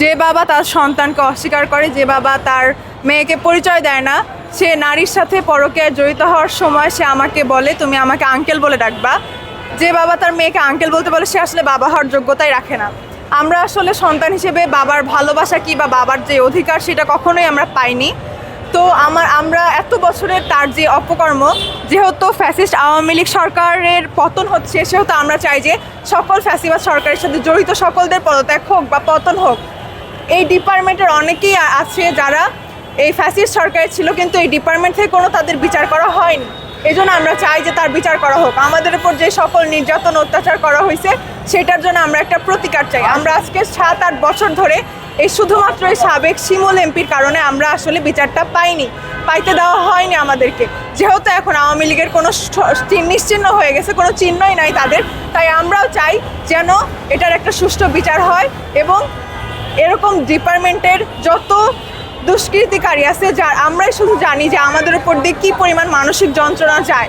যে বাবা তার সন্তানকে অস্বীকার করে, যে বাবা তার মেয়েকে পরিচয় দেয় না, সে নারীর সাথে পরকে জড়িত হওয়ার সময় সে আমাকে বলে, তুমি আমাকে আঙ্কেল বলে ডাকবা। যে বাবা তার মেয়েকে আঙ্কেল বলতে বলে, সে আসলে বাবা হওয়ার যোগ্যতাই রাখে না। আমরা আসলে সন্তান হিসেবে বাবার ভালোবাসা কি বা বাবার যে অধিকার, সেটা কখনোই আমরা পাইনি। তো আমার, আমরা এত বছরের তার যে অপকর্ম, যেহেতু ফ্যাসিস্ট আওয়ামী লীগ সরকারের পতন হচ্ছে, সেহেতু আমরা চাই যে সকল ফ্যাসিবাদ সরকারের সাথে জড়িত সকলদের পদত্যাগ হোক বা পতন হোক। এই ডিপার্টমেন্টের অনেকেই আছে যারা এই ফ্যাসিস্ট সরকারের ছিল, কিন্তু এই ডিপার্টমেন্ট থেকে কোনো তাদের বিচার করা হয়নি। এই জন্য আমরা চাই যে তার বিচার করা হোক। আমাদের উপর যে সকল নির্যাতন, অত্যাচার করা হয়েছে, সেটার জন্য আমরা একটা প্রতিকার চাই। আমরা আজকে সাত, আট বছর ধরে এই শুধুমাত্র এই সাবেক শিমুল এমপির কারণে আমরা আসলে বিচারটা পাইনি। পাইতে দেওয়া হয়নি আমাদেরকে। যেহেতু এখন আওয়ামী লীগের কোনো নিশ্চিহ্ন হয়ে গেছে, কোনো চিহ্নই নাই তাদের। তাই আমরাও চাই যেন এটার একটা সুষ্ঠু বিচার হয় এবং এরকম ডিপার্টমেন্টের যত দুষ্কৃতিকারী আছে যার আমরাই শুধু জানি যে আমাদের উপর দিয়ে কী পরিমাণ মানসিক যন্ত্রণা যায়।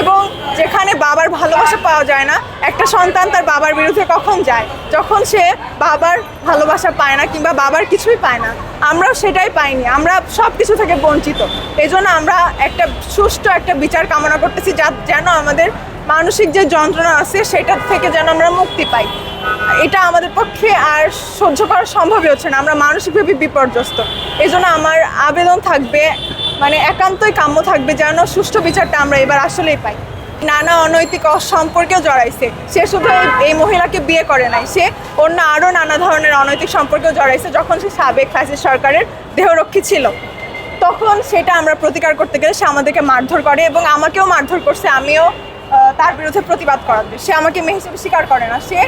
এবং যেখানে বাবার ভালোবাসা পাওয়া যায় না, একটা সন্তান তার বাবার বিরুদ্ধে কখন যায়? যখন সে বাবার ভালোবাসা পায় না কিংবা বাবার কিছুই পায় না, আমরাও সেটাই পাইনি। আমরা সব কিছু থেকে বঞ্চিত। এই আমরা একটা সুষ্ঠু একটা বিচার কামনা করতেছি, যা যেন আমাদের মানসিক যে যন্ত্রণা আছে সেটার থেকে যেন আমরা মুক্তি পাই। এটা আমাদের পক্ষে আর সহ্য করা সম্ভবই হচ্ছে না। আমরা মানসিকভাবে বিপর্যস্ত। এই জন্য আমার আবেদন থাকবে মানে একান্তই কাম্য থাকবে যেন সুষ্ঠু বিচারটা আমরা এবার আসলেই পাই। নানা অনৈতিক সম্পর্কেও জড়াইছে। সে শুধু এই- মহিলাকে বিয়ে করে নাই, সে অন্য আরও নানা ধরনের অনৈতিক সম্পর্কেও জড়াইছে। যখন সে সাবেক ফ্যাসিস্ট সরকারের দেহরক্ষী ছিল, তখন সেটা আমরা প্রতিকার করতে গেলে সে আমাদেরকে মারধর করে এবং আমাকেও মারধর করছে। আমিও তার বিরুদ্ধে প্রতিবাদ করাতে সে আমাকে মেয়ে হিসেবে স্বীকার করে না। সে,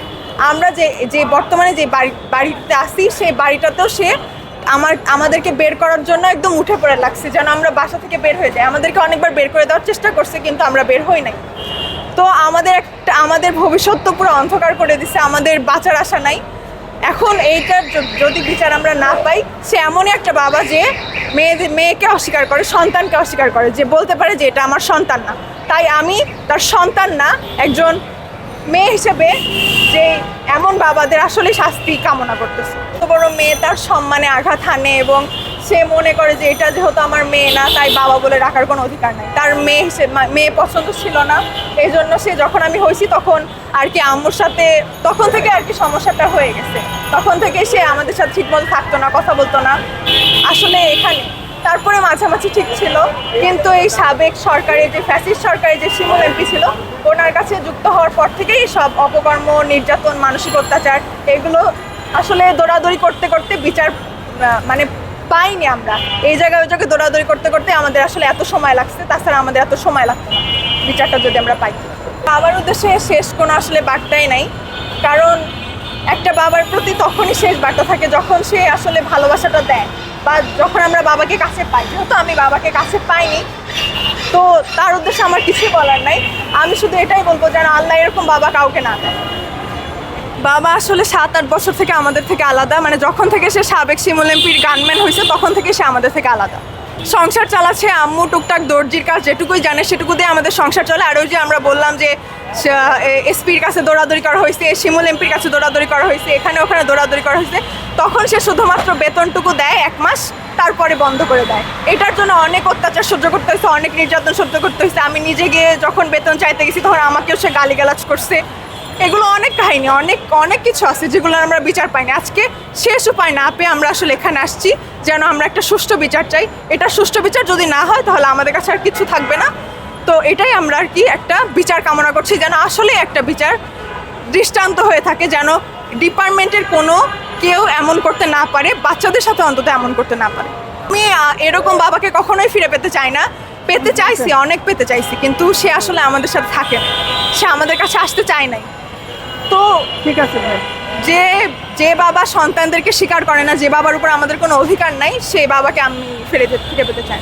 আমরা যে যে বর্তমানে যে বাড়ি, বাড়িতে আসি সেই বাড়িটাতেও সে আমার, আমাদেরকে বের করার জন্য একদম উঠে পড়ে লাগছে, যেন আমরা বাসা থেকে বের হয়ে যাই। আমাদেরকে অনেকবার বের করে দেওয়ার চেষ্টা করছে, কিন্তু আমরা বের হই নাই। তো আমাদের একটা, আমাদের ভবিষ্যৎ তো পুরো অন্ধকার করে দিছে, আমাদের বাঁচার আশা নাই। এখন এইটার যদি বিচার আমরা না পাই, সে এমনই একটা বাবা যে মেয়েদের মেয়েকে অস্বীকার করে, সন্তানকে অস্বীকার করে, যে বলতে পারে যে এটা আমার সন্তান না। তাই আমি তার সন্তান না, একজন মেয়ে হিসেবে যে এমন বাবাদের আসলে শাস্তি কামনা করতেছে। তো বড় মেয়ে তার সম্মানে আঘাত হানে এবং সে মনে করে যে এটা যেহেতু আমার মেয়ে না, তাই বাবা বলে রাখার কোনো অধিকার নাই। তার মেয়ে হিসেবে মেয়ে পছন্দ ছিল না। এই জন্য সে যখন আমি হয়েছি তখন আর কি আম্মুর সাথে, তখন থেকে আর কি সমস্যাটা হয়ে গেছে। তখন থেকে সে আমাদের সাথে ঠিকমতো থাকতো না, কথা বলতো না। আসলে এখানে তারপরে মাঝামাঝি ঠিক ছিল। কিন্তু এই সাবেক সরকারের যে, ফ্যাসিস্ট সরকারের যে শিমুল এমপি ছিল, ওনার কাছে যুক্ত হওয়ার পর থেকেই সব অপকর্ম, নির্যাতন, মানসিক অত্যাচার, এগুলো আসলে দৌড়াদৌড়ি করতে করতে বিচার মানে পাইনি আমরা। এই জায়গায় ওই জায়গায় দৌড়াদৌড়ি করতে করতে আমাদের আসলে এত সময় লাগছে, তাছাড়া আমাদের এত সময় লাগতো না। বিচারটা যদি আমরা পাই। বাবার উদ্দেশ্যে শেষ কোনো আসলে বার্তাই নাই। কারণ একটা বাবার প্রতি তখনই শেষ বার্তা থাকে যখন সে আসলে ভালোবাসাটা দেয়। বা যখন আমরা বাবাকে কাছে পাই, যেহেতু আমি বাবাকে কাছে পাইনি, তো তার উদ্দেশ্যে আমার কিছুই বলার নাই। আমি শুধু এটাই বলব যেন আল্লাহ এরকম বাবা কাউকে না দেয়। বাবা আসলে সাত, আট বছর থেকে আমাদের থেকে আলাদা। মানে যখন থেকে সে সাবেক শিমুল এমপির গানম্যান হয়েছে তখন থেকে সে আমাদের থেকে আলাদা। সংসার চালাচ্ছে আম্মু টুকটাক দর্জির কাজ যেটুকুই জানে সেটুকু দিয়ে আমাদের সংসার চলে। আর ওই যে আমরা বললাম যে এসপির কাছে দৌড়াদৌড়ি করা হয়েছে, শিমুল এমপির কাছে দৌড়াদৌড়ি করা হয়েছে, এখানে ওখানে দৌড়াদৌড়ি করা হয়েছে। তখন সে শুধুমাত্র বেতনটুকু দেয় এক মাস, তারপরে বন্ধ করে দেয়। এটার জন্য অনেক অত্যাচার সহ্য করতে হয়েছে অনেক নির্যাতন সহ্য করতে হয়েছে আমি নিজে গিয়ে যখন বেতন চাইতে গেছি, তখন আমাকেও সে গালিগালাজ করছে। এগুলো অনেক কাহিনী, অনেক অনেক কিছু আছে যেগুলো আমরা বিচার পাইনি। আজকে শেষ উপায় না পেয়ে আমরা আসলে এখানে আসছি, যেন আমরা একটা সুষ্ঠু বিচার চাই। এটা সুষ্ঠু বিচার যদি না হয় তাহলে আমাদের কাছে আর কিছু থাকবে না। তো এটাই আমরা আর কি একটা বিচার কামনা করছি, যেন আসলে একটা বিচার দৃষ্টান্ত হয়ে থাকে, যেন ডিপার্টমেন্টের কোনো কেউ এমন করতে না পারে, বাচ্চাদের সাথে অন্তত এমন করতে না পারে। আমি এরকম বাবাকে কখনোই ফিরে পেতে চাই না। পেতে চাইছি, অনেক পেতে চাইছি, কিন্তু সে আসলে আমাদের সাথে থাকে সে আমাদের কাছে আসতে চায় নাই। তো ঠিক আছে ভাই যে যে বাবা সন্তানদেরকে স্বীকার করে না যে বাবার উপর আমাদের কোনো অধিকার নাই সে বাবাকে আমি ফেলে যেতে- ফিরে পেতে চাই।